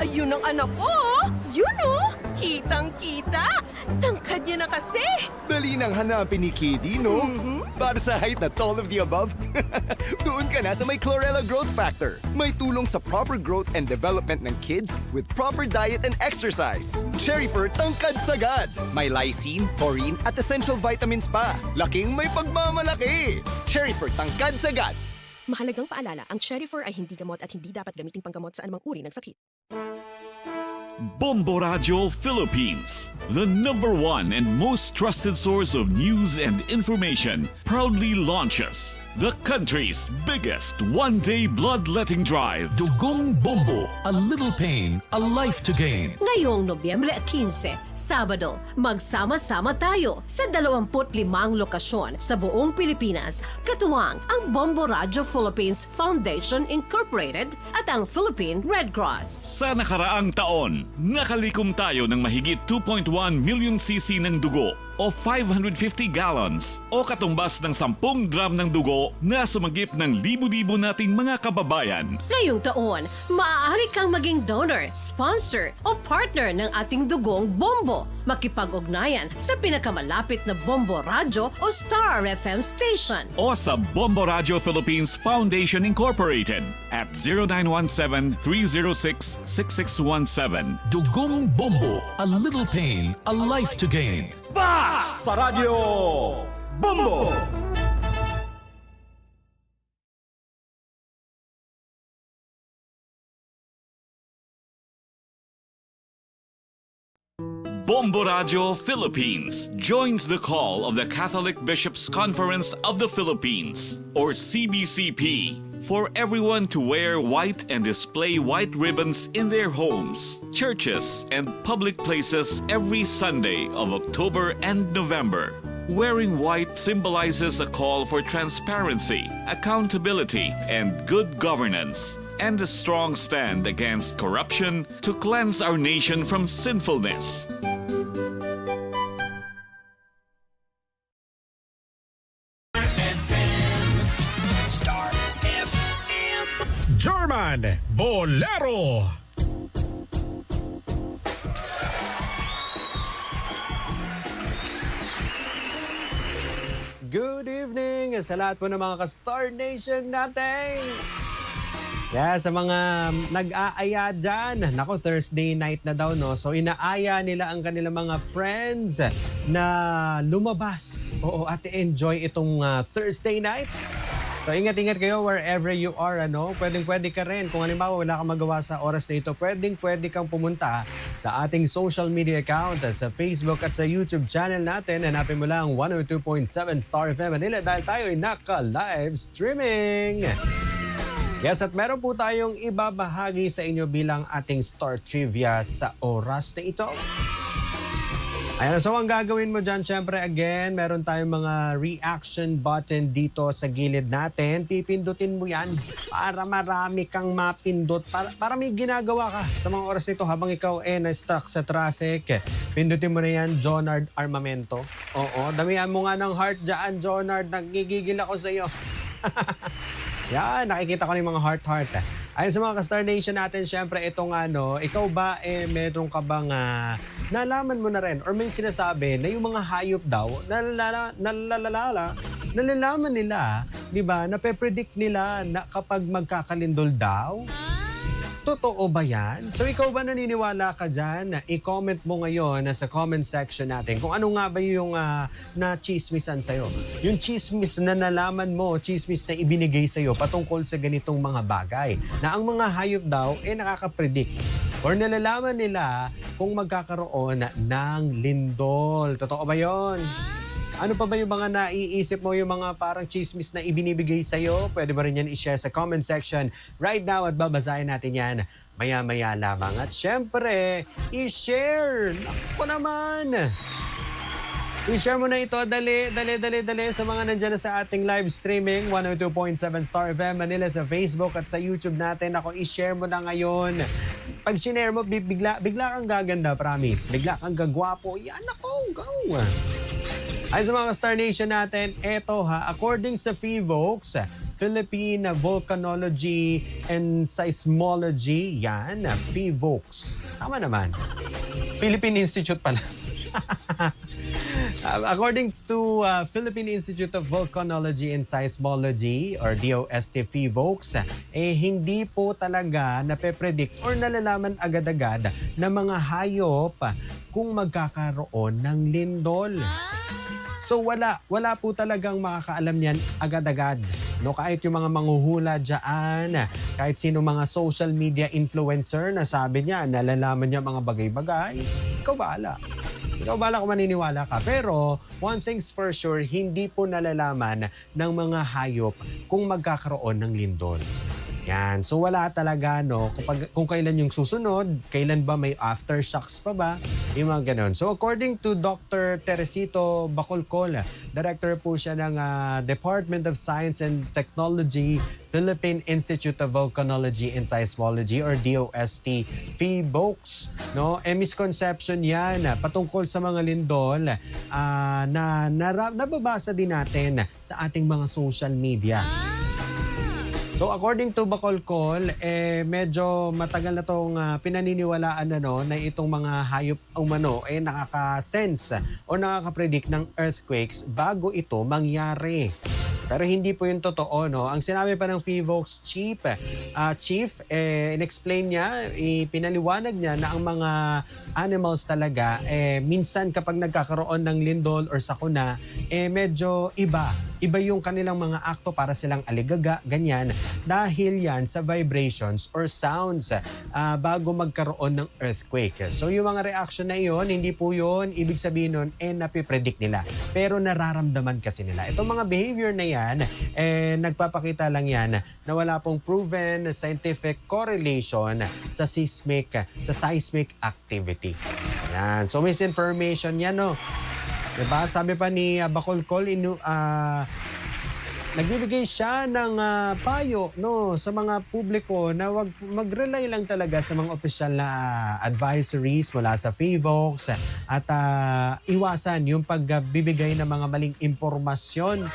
Ayun ang anak ko, oh. Yun, oh. Kitang-kita. Tangkad niya na kasi. Dali nang hanapin ni Kitty, no? Para sa height na all of the above, doon ka na sa may Chlorella Growth Factor. May tulong sa proper growth and development ng kids with proper diet and exercise. Cherry Fur tangkad sagad. May lysine, taurine at essential vitamins pa. Laking may pagmamalaki. Cherry Fur tangkad sagad. Mahalagang paalala, ang Cherry Fur ay hindi gamot at hindi dapat gamitin panggamot sa anumang uri ng sakit. Bombo Radio Philippines, the number one and most trusted source of news and information, proudly launches the country's biggest one day bloodletting drive. Dugong Bombo, a little pain, a life to gain. Ngayong Nobyembre 15, Sabado, magsama-sama tayo sa 25 lokasyon sa buong Pilipinas, katuwang ang Bombo Radio Philippines Foundation Incorporated at ang Philippine Red Cross. Sa nakaraang taon, nakalikom tayo ng mahigit 2.1 million cc ng dugo o 550 gallons o katumbas ng 10 drum ng dugo na sumagip ng libu-libo nating mga kababayan. Ngayong taon, maaari kang maging donor, sponsor o partner ng ating dugong bombo. Makipag-ugnayan sa pinakamalapit na Bombo Radio o Star FM station. o sa Bombo Radio Philippines Foundation Incorporated at 0917-306-6617. Dugong Bombo, a little pain, a life to gain. Paradyo Bombo! Bombo Radio Philippines joins the call of the Catholic Bishops' Conference of the Philippines, or CBCP, for everyone to wear white and display white ribbons in their homes, churches, and public places every Sunday of October and November. Wearing white symbolizes a call for transparency, accountability, and good governance, and a strong stand against corruption to cleanse our nation from sinfulness. German Bolero! Good evening sa lahat po ng mga ka-Star Nation natin! Yeah, sa mga nag-aaya dyan, nako Thursday night na daw no. So inaaya nila ang kanilang mga friends na lumabas. Oo, at enjoy itong ah, Thursday night. So ingat-ingat kayo wherever you are, ano. Pwedeng pwede ka rin. Kung halimbawa wala kang magawa sa oras na ito, pwedeng pwede kang pumunta sa ating social media account, sa Facebook at sa YouTube channel natin. Hanapin mo lang 102.7 Star FM Manila dahil tayo ay naka-live streaming. Yes, at meron po tayong ibabahagi sa inyo bilang ating Star Trivia sa oras na ito. Ayan, so ang gagawin mo dyan, syempre again, meron tayong mga reaction button dito sa gilid natin. Pipindutin mo yan para marami kang mapindot. Para, para may ginagawa ka sa mga oras nito habang ikaw eh na-stuck sa traffic. Pindutin mo na yan, Jonard Armamento. Oo, damihan mo nga ng heart dyan, Jonard. Nagigigil ako sa iyo. Yan, nakikita ko na yung mga heart-heart. Ayun sa mga ka-Star Nation natin, syempre itong ano, ikaw ba eh meron ka bang ah, nalaman mo na rin or may sinasabi na yung mga hayop daw, nalalala, nalalala, nalalaman nila, di ba, nape-predict nila na kapag magkakalindol daw, Totoo ba yan? So ikaw ba naniniwala ka dyan? I-comment mo ngayon sa comment section natin kung ano nga ba yung uh, na-chismisan sa'yo. Yung chismis na nalaman mo, chismis na ibinigay sa'yo patungkol sa ganitong mga bagay. Na ang mga hayop daw, eh nakaka-predict or nalalaman nila kung magkakaroon ng lindol. Totoo ba yon? Ano pa ba yung mga naiisip mo, yung mga parang chismis na ibinibigay sa'yo? Pwede ba rin yan i-share sa comment section right now at babasahin natin yan maya-maya lamang. At syempre, i-share! Naku naman! I-share mo na ito, dali, dali, dali, dali sa mga nandyan na sa ating live streaming, 102.7 Star FM Manila sa Facebook at sa YouTube natin. Ako, i-share mo na ngayon. Pag sinare mo, bi- bigla, bigla kang gaganda, promise. Bigla kang gagwapo. Yan ako, go! Ay sa mga Star Nation natin, eto ha, according sa Fevox, Philippine Volcanology and Seismology. Yan, PHIVOLCS. Tama naman. Philippine Institute pala. According to uh, Philippine Institute of Volcanology and Seismology or DOST PHIVOLCS, eh hindi po talaga nape-predict or nalalaman agad-agad ng mga hayop kung magkakaroon ng lindol. So wala, wala po talagang makakaalam yan agad-agad. No, kahit yung mga manghuhula dyan, kahit sino mga social media influencer na sabi niya, nalalaman niya mga bagay-bagay, ikaw bahala. Ikaw bala kung maniniwala ka. Pero, one thing's for sure, hindi po nalalaman ng mga hayop kung magkakaroon ng lindol. Yan. So wala talaga, no? Kapag, kung kailan yung susunod, kailan ba may aftershocks pa ba? Yung mga ganon. So according to Dr. Teresito Bacolcol, director po siya ng ah, Department of Science and Technology, Philippine Institute of Volcanology and Seismology or DOST PHIVOLCS no eh misconception yan ah, patungkol sa mga lindol ah, na nara- nababasa din natin sa ating mga social media So according to Bacolcol, eh medyo matagal na tong ah, pinaniniwalaan na no na itong mga hayop umano eh nakaka-sense o nakaka-predict ng earthquakes bago ito mangyari. Pero hindi po yung totoo, no? Ang sinabi pa ng FIVOX chief, ah, chief, eh, in-explain niya, ipinaliwanag niya na ang mga animals talaga, eh, minsan kapag nagkakaroon ng lindol or sakuna, eh, medyo iba. Iba yung kanilang mga akto para silang aligaga, ganyan. Dahil yan sa vibrations or sounds ah, bago magkaroon ng earthquake. So yung mga reaction na iyon, hindi po yun, ibig sabihin nun, eh, napipredict nila. Pero nararamdaman kasi nila. Itong mga behavior na yan, eh, nagpapakita lang yan na wala pong proven scientific correlation sa seismic, sa seismic activity. Yan. So misinformation yan, no? Diba? Sabi pa ni uh, Bacolcol, inu, ah, nagbibigay siya ng ah, payo no sa mga publiko na wag mag-rely lang talaga sa mga opisyal na ah, advisories mula sa FIVOX at ah, iwasan yung pagbibigay ng mga maling impormasyon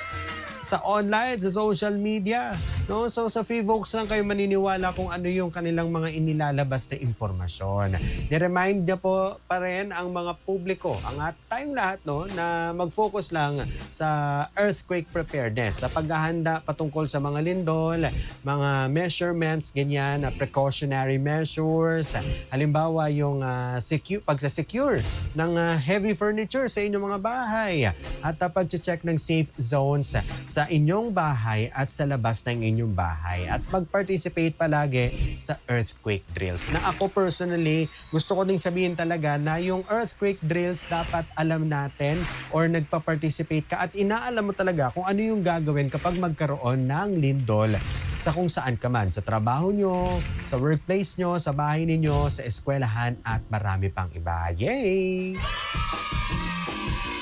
sa online, sa social media. No? So sa FIVOX lang kayo maniniwala kung ano yung kanilang mga inilalabas na impormasyon. Ni-remind niya po pa rin ang mga publiko, ang at tayong lahat no, na mag-focus lang sa earthquake preparedness, sa paghahanda patungkol sa mga lindol, mga measurements, ganyan, na precautionary measures. Halimbawa yung uh, secure, pagsa-secure ng ah, heavy furniture sa inyong mga bahay at uh, pag-check ng safe zones sa inyong bahay at sa labas ng inyong bahay at mag-participate palagi sa earthquake drills. Na ako personally, gusto ko ding sabihin talaga na yung earthquake drills dapat alam natin or nagpa-participate ka at inaalam mo talaga kung ano yung gagawin kapag magkaroon ng lindol sa kung saan ka man, sa trabaho nyo, sa workplace nyo, sa bahay ninyo, sa eskwelahan at marami pang iba. Yay!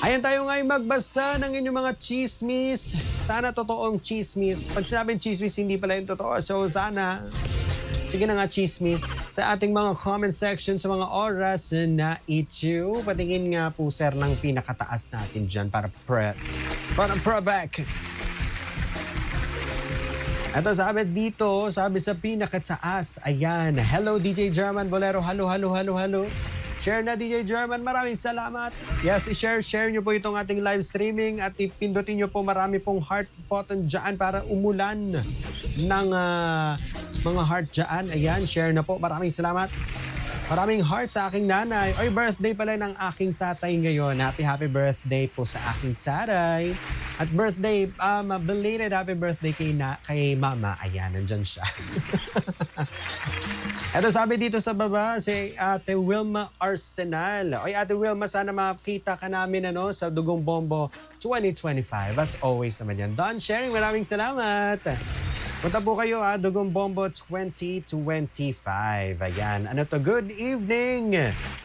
Ayan tayo ngayon magbasa ng inyong mga chismis. Sana totoong chismis. Pag sinabing chismis, hindi pala yung totoo. So sana, sige na nga chismis sa ating mga comment section sa mga oras na ito. Patingin nga po sir ng pinakataas natin dyan para pre, para pre-back. Ito sabi dito, sabi sa pinakataas, ayan, hello DJ German Bolero, hello, hello, hello, hello. Share na DJ German, maraming salamat. Yes, i-share, share nyo po itong ating live streaming at ipindutin nyo po marami pong heart button dyan para umulan ng ah, mga heart dyan. Ayan, share na po. Maraming salamat. Maraming heart sa aking nanay. Oy, birthday pala ng aking tatay ngayon. Happy, happy birthday po sa aking tatay. At birthday, um, belated happy birthday kay, na, kay mama. Ayan, nandyan siya. Ito sabi dito sa baba, si Ate Wilma Arsenal. Oy, Ate Wilma, sana makita ka namin ano, sa Dugong Bombo 2025. As always naman yan. Don Sharing, maraming salamat. Punta po kayo ha, Dugong Bombo 2025. Ayan. Ano to? Good evening!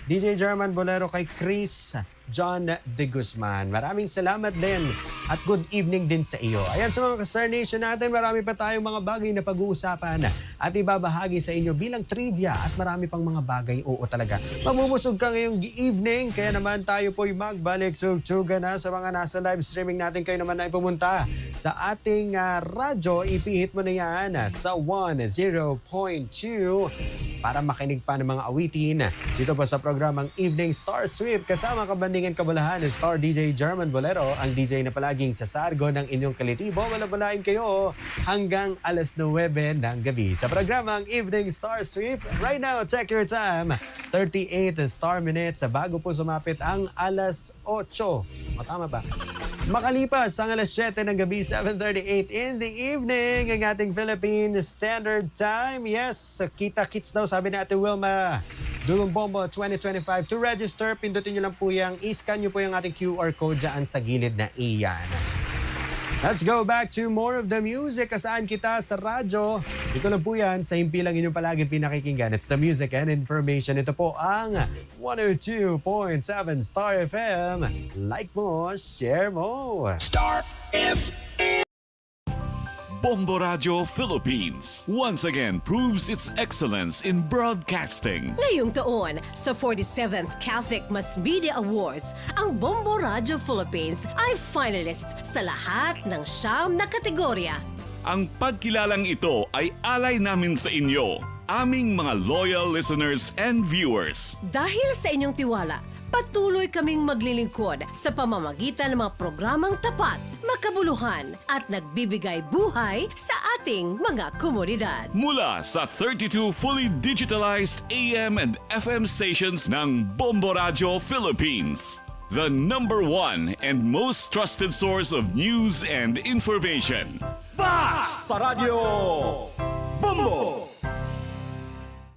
DJ German Bolero kay Chris John De Guzman. Maraming salamat din at good evening din sa iyo. Ayan sa mga ka-Star Nation natin, marami pa tayong mga bagay na pag-uusapan at ibabahagi sa inyo bilang trivia at marami pang mga bagay. Oo talaga. Mamumusog ka ngayong evening, kaya naman tayo po'y magbalik tsuga na sa mga nasa live streaming natin. Kayo naman ay pumunta sa ating ah, radyo. Ipihit mo na yan sa 10.2 para makinig pa ng mga awitin dito po sa programang Evening Star Sweep kasama kabandingan kabulahan ni Star DJ German Bolero, ang DJ na palaging sa sargo ng inyong kalitibo. Malabalain kayo hanggang alas 9 ng gabi sa programang Evening Star Sweep. Right now, check your time. 38 star minutes bago po sumapit ang alas 8. O, tama ba? Makalipas ang alas 7 ng gabi, 7.38 in the evening, ang ating Philippine Standard Time. Yes, kita-kits daw, sabi Ate Wilma. Dulong Bombo 2025. To register, pindutin nyo lang po yung, i-scan nyo po yung ating QR code dyan sa gilid na iyan. Let's go back to more of the music. Kasaan kita sa radyo. Ito lang po yan sa himpilang inyong palagi pinakikinggan. It's the music and information. Ito po ang 102.7 Star FM. Like mo, share mo. Bombo Radio Philippines once again proves its excellence in broadcasting. Ngayong taon, sa 47th Catholic Mass Media Awards, ang Bombo Radio Philippines ay finalist sa lahat ng siyam na kategorya. Ang pagkilalang ito ay alay namin sa inyo, aming mga loyal listeners and viewers. Dahil sa inyong tiwala, patuloy kaming maglilingkod sa pamamagitan ng mga programang tapat, makabuluhan at nagbibigay buhay sa ating mga komunidad. Mula sa 32 fully digitalized AM and FM stations ng Bombo Radio Philippines. The number one and most trusted source of news and information. Sa Radyo Bombo!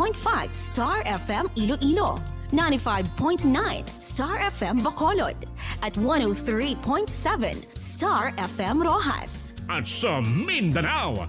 99.5 Star FM Iloilo, 95.9 Star FM Bacolod, at 103.7 Star FM Rojas. At sa Mindanao,